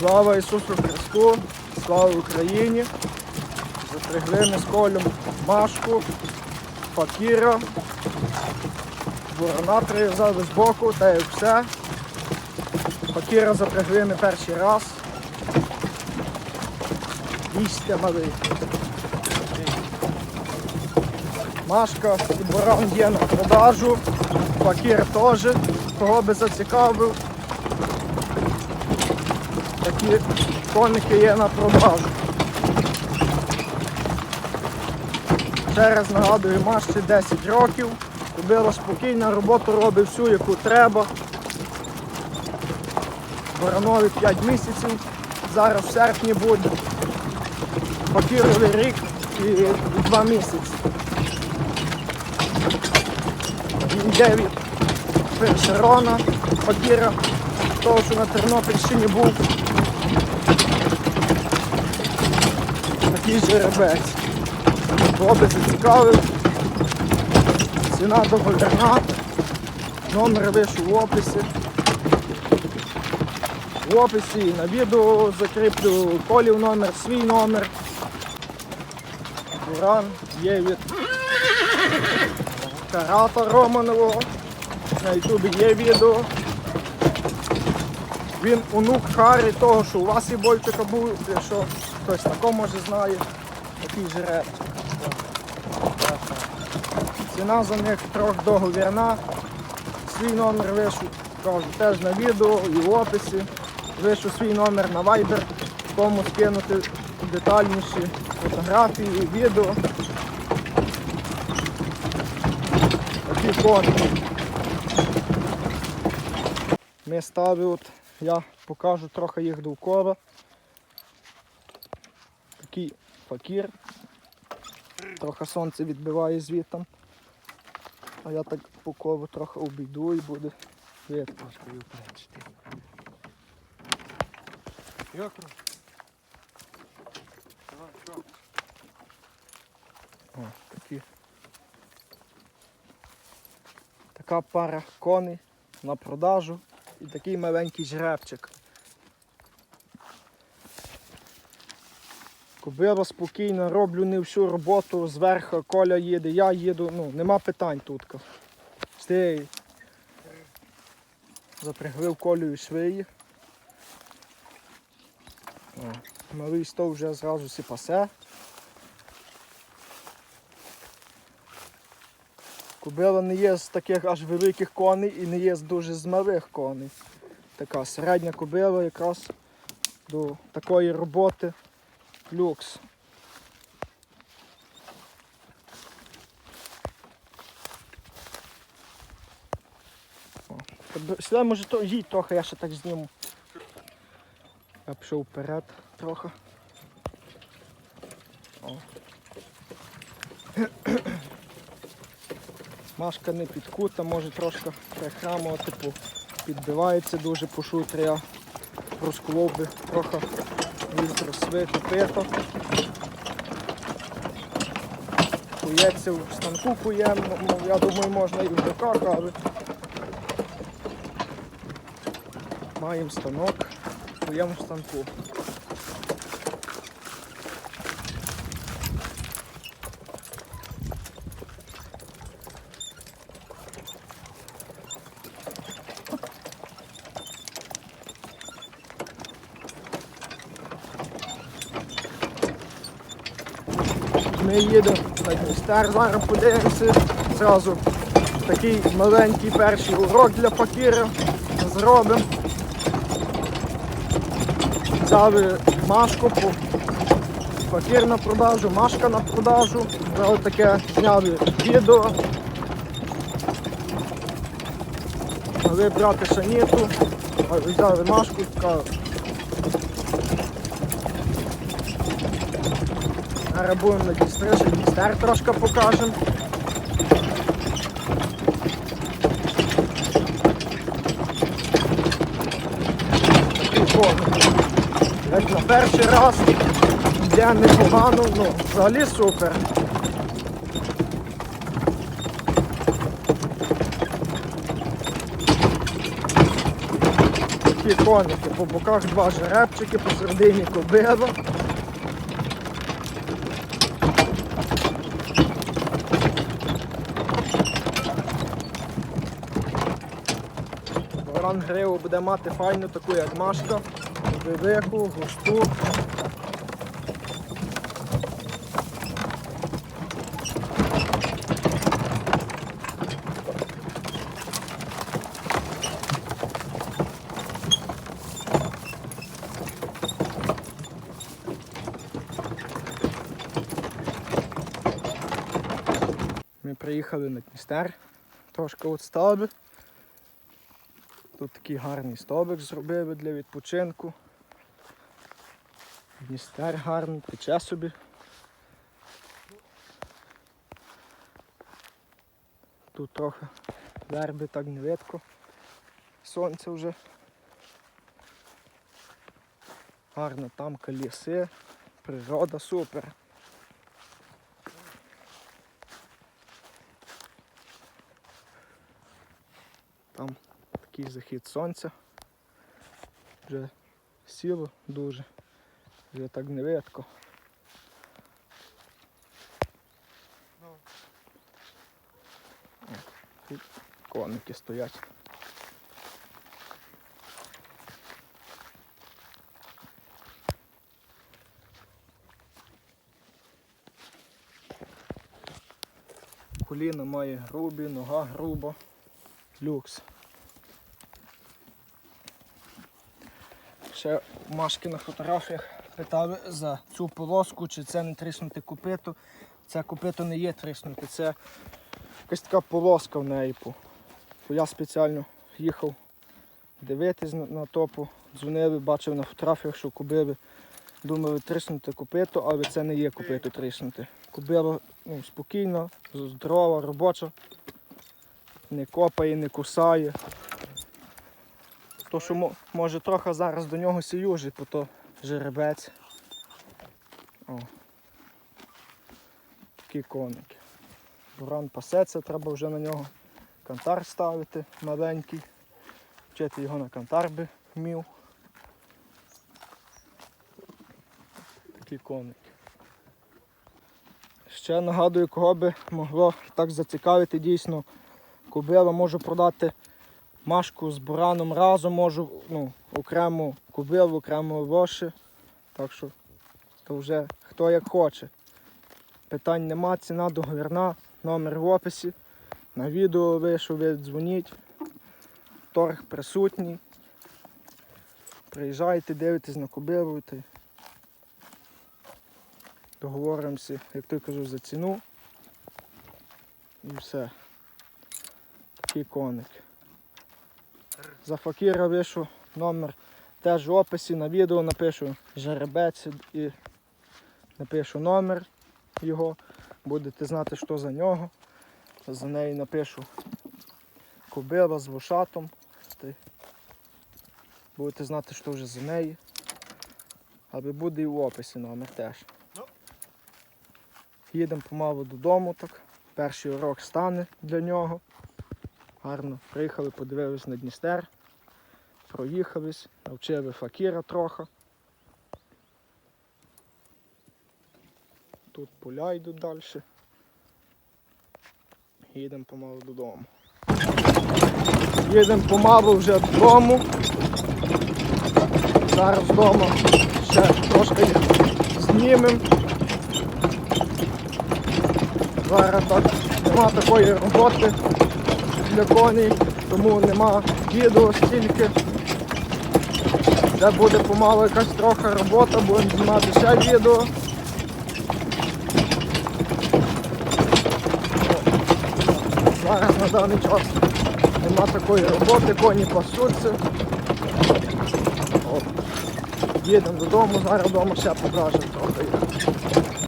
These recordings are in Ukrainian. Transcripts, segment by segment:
Слава Ісусу Христу, слава Україні! Запрягли ми з колем Машку, Факіра, Ворона прив'язали з боку, та й все. Факіра запрягли ми перший раз. Їсти малий. Машка і баран є на продажу. Факір теж, кого би зацікавив. Такі коники є на продажу. Ще раз нагадую, Машці 10 років. Кобила спокійна, роботу робить всю, яку треба. Баранові 5 місяців. Зараз в серпні буде. Факіровий рік і 2 місяці. Йде від Першерона, Факіра, того, що на Тернопільщині був. Такий жеребець. Хлопець зацікавив. Ціна договірна. Номер лишу в описі. В описі на відео закріплю колів номер, свій номер. Буран є від Карата Романового. На ютубі є відео. Він онук Харі, того, що у вас і Бойчика був, якщо хтось такого може знає, такий жереб. Ціна за них трохи договірна. Свій номер лишу, кажу, теж на відео і в описі. Лишу свій номер на Viber, кому скинути детальніші фотографії, відео. Такі коні. Ми ставили, от, я покажу трохи їх довкола. Такий факір. Трохи сонце відбиває звітом. А я так по колу трохи обійду і буде видно. О, такі. Така пара коней на продажу і такий маленький жеребчик. Кобила спокійно, роблю не всю роботу, зверху коля їде, я їду, ну, нема питань тут. Стій. Запрягли в колію швиї. О, малий стов вже зразу сі пасе. Кобила не є з таких аж великих коней і не є з дуже з малих коней. Така середня кобила якраз до такої роботи люкс. Сюди може то їдь трохи, я ще так зніму. Я пішов вперед трохи. Машка не підкута, може трошки прихрамувати, типу, підбивається дуже по шутрі, я розколов би трохи він просвити пито. Кується в станку куєм, ну, я думаю, можна і в руках, але маємо станок, куємо в станку. Ми їдемо на Дністер, зараз подивимося. Зразу такий маленький перший урок для факіра зробимо. Взяли машку, факір на продажу, машка на продажу. Зараз таке зняли відео. Мали брати шаніту, взяли машку, така Зараз будемо на Дністри, ще Дністер трошки покажемо. Як на перший раз йде непогано, ну, взагалі супер. Такі коники, по боках два жеребчики, посередині кобила. Баран гриву буде мати файну таку, як машка, велику, густу. Ми приїхали на Дністер, трошки від стаби. Тут такий гарний столик зробили для відпочинку. Дністер гарний, тече собі. Тут трохи верби так не видко. Сонце вже. Гарно там коліси, природа супер. Там такий захід сонця. Вже сіло дуже. Вже так не видко. Тут коники стоять. Коліна має грубі, нога груба. Люкс. Ще Машки на фотографіях питали за цю полоску, чи це не тріснути копито. Це копито не є тріснути, це якась така полоска в неї. Я спеціально їхав дивитись на, топу, дзвонили, бачив на фотографіях, що кубили. Думали тріснути копито, але це не є копито тріснути. Кубила ну, спокійна, здорова, робоча, не копає, не кусає. То, що може трохи зараз до нього сіюжить, бо то жеребець. О. Такі коники. Буран пасеться, треба вже на нього кантар ставити маленький. Вчити його на кантар би вмів. Такі коники. Ще нагадую, кого би могло так зацікавити дійсно кобила, можу продати Машку з бураном разом можу, ну, окремо кубилу, окремо лоші. Так що то вже хто як хоче. Питань нема, ціна договірна, номер в описі. На відео вийшов, ви дзвоніть. Торг присутній. Приїжджайте, дивитесь на кубилу. Та договоримося, як той кажу, за ціну. І все. Такий коник. За факіра вишу номер теж в описі на відео напишу жеребець і напишу номер його. Будете знати, що за нього. За неї напишу кобила з вушатом. Будете знати, що вже за неї. Аби буде і в описі номер теж. Їдемо помалу додому, так. Перший урок стане для нього. Гарно приїхали, подивились на Дністер, проїхались, навчили факіра трохи. Тут поля йдуть далі. Їдемо помалу додому. Їдемо помалу вже додому. Зараз вдома ще трошки знімемо. Зараз так нема такої роботи для коней, тому нема відео стільки. Це буде помалу якась трохи робота, будемо знімати ще відео. Зараз на даний час нема такої роботи, коні пасуться. Їдемо додому, зараз вдома ще покажемо трохи.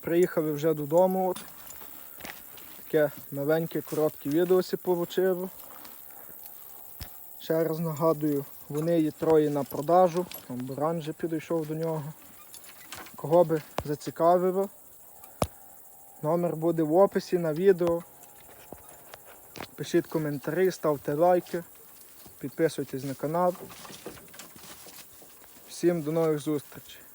Приїхали вже додому. От. Таке маленьке, коротке відео получило. Ще раз нагадую, вони є троє на продажу. Там Буран вже підійшов до нього. Кого би зацікавило, номер буде в описі на відео. Пишіть коментарі, ставте лайки, підписуйтесь на канал. Всім до нових зустрічей.